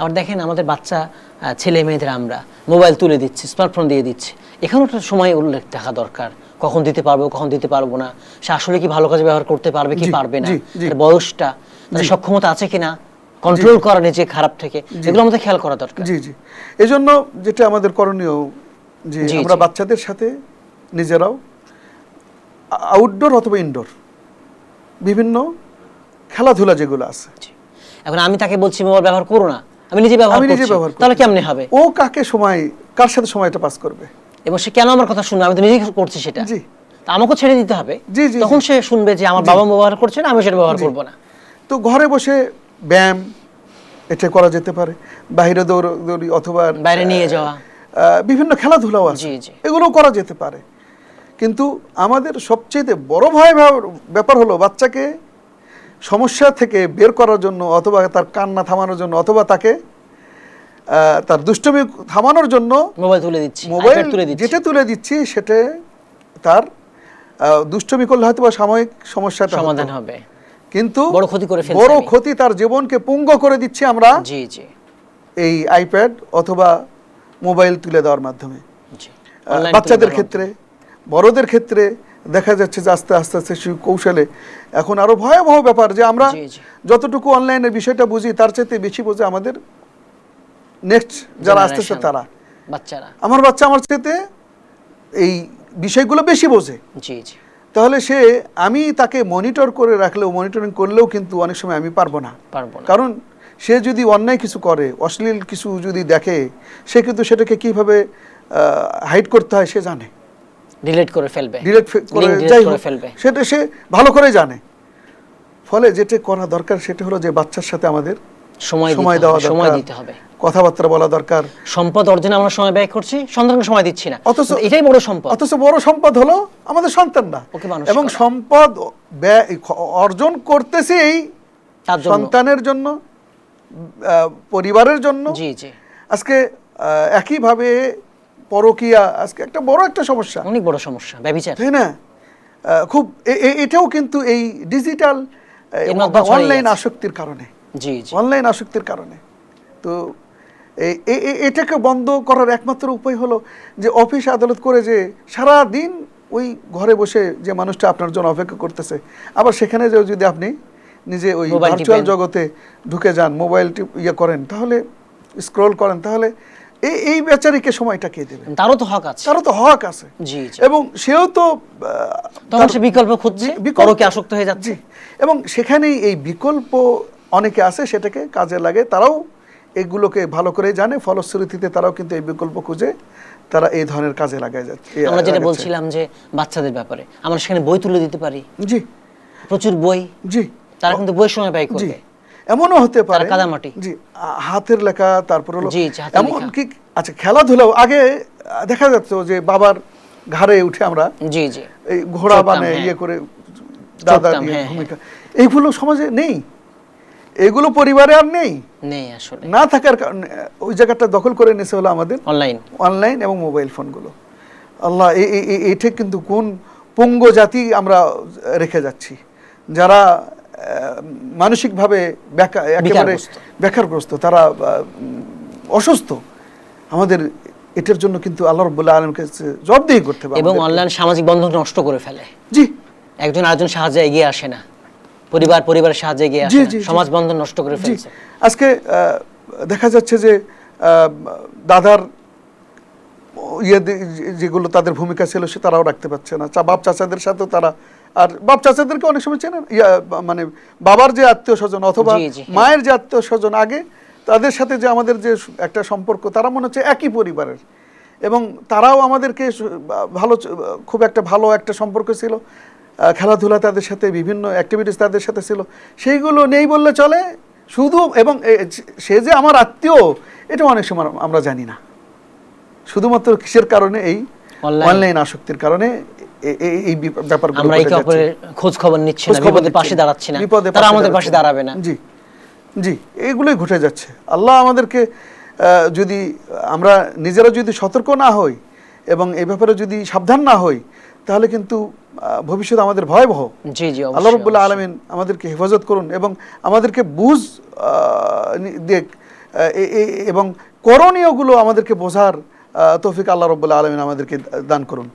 আবার দেখেন আমাদের বাচ্চা ছেলে মেয়েদের আমরা মোবাইল তুলে দিচ্ছি স্মার্টফোন দিয়ে দিচ্ছি। এখানেও একটা সময় উল্লেখ থাকা দরকার। কখন দিতে পারব কখন দিতে পারব না। সে আসলে কি ভালো কাজে ব্যবহার করতে পারবে কি পারবে না? বয়সটা তার সক্ষমতা আছে কিনা? কন্ট্রোল করা নিজে খারাপ থেকে। এগুলো আমাদের খেয়াল করা দরকার। জি জি। এই জন্য যেটা আমাদের করণীয় যে আমরা বাচ্চাদের সাথে নিজেরাও আউটডোর অথবা ইনডোর বিভিন্ন খেলাধুলা যেগুলো আছে। এখন আমি তাকে বলছি মোবাইল ব্যবহার করো না। আমি নিজে ব্যবহার নিজে করছি। ব্যবহার তাহলে কেমনে হবে? ও কাকে সময় কার সাথে সময়টা পাস করবে? এবং সে কেন আমার কথা শুনবে আমি তো নিজেই করছি সেটা। জি। তা আমাকেও ছেড়ে দিতে হবে। তখন সে শুনবে যে আমার বাবা ব্যবহার করছে না আমি সেটা ব্যবহার করব না। তো ঘরে বসে ব্যায়াম এটা করা যেতে পারে। বাইরে দৌড়ি অথবা বাইরে নিয়ে যাওয়া। বিভিন্ন খেলাধুলাও আছে। এগুলোও করা যেতে পারে। কিন্তু আমাদের সবচেয়ে বড় ভয় ব্যাপার হলো বাচ্চাকে সমস্যা থেকে বের করার জন্য অথবা তার কান্না থামানোর জন্য অথবা তাকে তার দুষ্টমি থামানোর জন্য মোবাইল তুলে দিচ্ছি মোবাইল তুলে দিচ্ছি। যেটা তুলে দিচ্ছি সেটা তার দুষ্টমি করলে হয়তো বা সাময়িক সমস্যাটা। সমাধান হবে। কিন্তু বড় ক্ষতি করে ফেলছি বড় ক্ষতি তার জীবনকে পুঙ্গ করে দিচ্ছি আমরা জি জি। এই আইপ্যাড অথবা মোবাইল তুলে দেওয়ার মাধ্যমে। জি। বাচ্চাদের ক্ষেত্রে বড়দের ক্ষেত্রে দেখা যাচ্ছে যে আস্তে আস্তে আস্তে সেই কৌশলে। এখন আরও ভয়াবহ ব্যাপার যে আমরা। যতটুকু অনলাইনের বিষয়টা বুঝি তার চাইতে বেশি বোঝে আমাদের নেক্সট যারা আসতেছে তারা। বাচ্চারা। আমার বাচ্চা আমার চাইতে এই বিষয়গুলো বেশি বোঝে। জি জি। তাহলে সে আমি তাকে মনিটর করে রাখলেও মনিটরিং করলেও কিন্তু অনেক সময় আমি পারব না। পারব না। কারণ সে যদি অন্যায় কিছু করে অশ্লীল কিছু যদি দেখে সে কিন্তু সেটাকে কীভাবে হাইড করতে হয় সে জানে। ডিলিট করে ফেলবে ডিলেট করে যাই হোক ফেলবে। সেটা সে ভালো করে জানে। ফলে যেটা করা দরকার সেটা হলো যে বাচ্চার সাথে আমাদের সময় সময় দেওয়া সময় দিতে হবে। কথাবার্তা বলা দরকার। সম্পদ অর্জনে আমরা সময় ব্যয় করছি সন্তানকে সময় দিচ্ছি না। অথচ এটাই বড় সম্পদ। অথচ বড় সম্পদ হলো আমাদের সন্তানরা এবং সম্পদ ব্যয় অর্জন করতেছি এই সন্তানের জন্য পরিবারের জন্য। জি জি। আজকে একইভাবে পরকিয়া আজকে একটা বড় একটা সমস্যা। অনেক বড় সমস্যা ব্যবিচার তাই না? খুব এটাও কিন্তু এই ডিজিটাল অনলাইন আসক্তির কারণে। জি জি। অনলাইন আসক্তির কারণে। তো এটাকে বন্ধ করার একমাত্র উপায় হলো যে অফিস আদালত করে যে সারা দিন ওই ঘরে বসে যে মানুষটা আপনার জন্য অপেক্ষা করতেছে আবার সেখানে যে যদি আপনি নিজে ওই ভার্চুয়াল জগতে ঢুকে যান মোবাইল টিপ ইয়ে করেন তাহলে স্ক্রল করেন তাহলে এই এই বেচারিকে সময়টা কে দেবে? তারও তো হক আছে। তারও তো হক আছে। জি এবং সেও তো তখন সে বিকল্প খুঁজছে পরকে আসক্ত হয়ে যাচ্ছে। এবং সেখানেই এই বিকল্প অনেকে আছে সেটাকে কাজে লাগে। তারাও এগুলোকে ভালো করে জানে ফলশ্রুতিতে তারাও কিন্তু এই বিকল্প খুঁজে তারা এই ধরনের কাজে লাগায় যাচ্ছে আমরা যেটা বলছিলাম যে বাচ্চাদের ব্যাপারে আমরা সেখানে বই তুলে দিতে পারি। জি। প্রচুর বই। জি। তারা কিন্তু বই সময় ব্যয় করবে। এমনও হতে পারে কাদামাটি। জি হাতের লেখা তারপর হলো এমন কি আচ্ছা খেলাধুলাও আগে দেখা যাচ্ছে যে বাবার ঘাড়ে উঠে আমরা জি জি এই ঘোড়া বানে হ্যাঁ। ইয়ে করে দাদা দিয়ে হ্যাঁ, ভূমিকা এইগুলো সমাজে নেই এগুলো পরিবারে আর নেই নেই আসলে না থাকার কারণে ওই জায়গাটা দখল করে নিয়েছে হলো আমাদের অনলাইন অনলাইন এবং মোবাইল ফোনগুলো আল্লাহ এটা কিন্তু কোন পঙ্গ জাতি আমরা রেখে যাচ্ছি যারা মানসিকভাবে একেবারে বিকারগ্রস্ত। তারা অসুস্থ। আমাদের এটার জন্য কিন্তু আল্লাহ রব্বুল্লাহ আলমকে জবাবদিহি করতে হবে এবং অনলাইন সামাজিক বন্ধন নষ্ট করে ফেলে। জি। একজন আরেকজন সাহায্যে এগিয়ে আসে না। পরিবার পরিবারের সাহায্যে এগিয়ে আসে। সমাজ বন্ধন নষ্ট করে ফেলছে। আজকে দেখা যাচ্ছে যে দাদার ইয়ে যেগুলো তাদের ভূমিকা ছিল সে তারাও রাখতে পারছে না। বাপ চাচাদের সাথেও তারা আর বাপ চাচাদেরকে অনেক সময় চেনেন? মানে বাবার যে আত্মীয় স্বজন অথবা। মায়ের যে আত্মীয় স্বজন আগে তাদের সাথে যে আমাদের যে একটা সম্পর্ক তারা মনে হচ্ছে একই পরিবারের। এবং তারাও আমাদেরকে ভালো খুব একটা ভালো একটা সম্পর্ক ছিল। খেলাধুলা তাদের সাথে বিভিন্ন অ্যাক্টিভিটিস তাদের সাথে ছিল। সেইগুলো নেই বললে চলে। শুধু এবং সে যে আমার আত্মীয় এটা অনেক সময় আমরা জানি না। শুধুমাত্র কিসের কারণে এই অনলাইন আসক্তির কারণে এই ব্যাপারগুলো আমরা একে। অপরের খোঁজ খবর নিচ্ছি না বিপদের পাশে দাঁড়াচ্ছি না। তারা আমাদের পাশে দাঁড়াবে না। জি জি এগুলোই ঘটে যাচ্ছে। আল্লাহ আমাদেরকে যদি আমরা নিজেরা যদি সতর্ক না হই এবং এই ব্যাপারে যদি সাবধান না হই তাহলে কিন্তু ভবিষ্যৎ আমাদের ভয়াবহ। জি জি আল্লাহ রব্বুল্লাহ আলমিন আমাদেরকে হেফাজত করুন এবং আমাদেরকে বুঝ এ- এবং করণীয়গুলো আমাদেরকে বোঝার তৌফিক আল্লাহ রব্বুল্লাহ আলমিন আমাদেরকে দান করুন।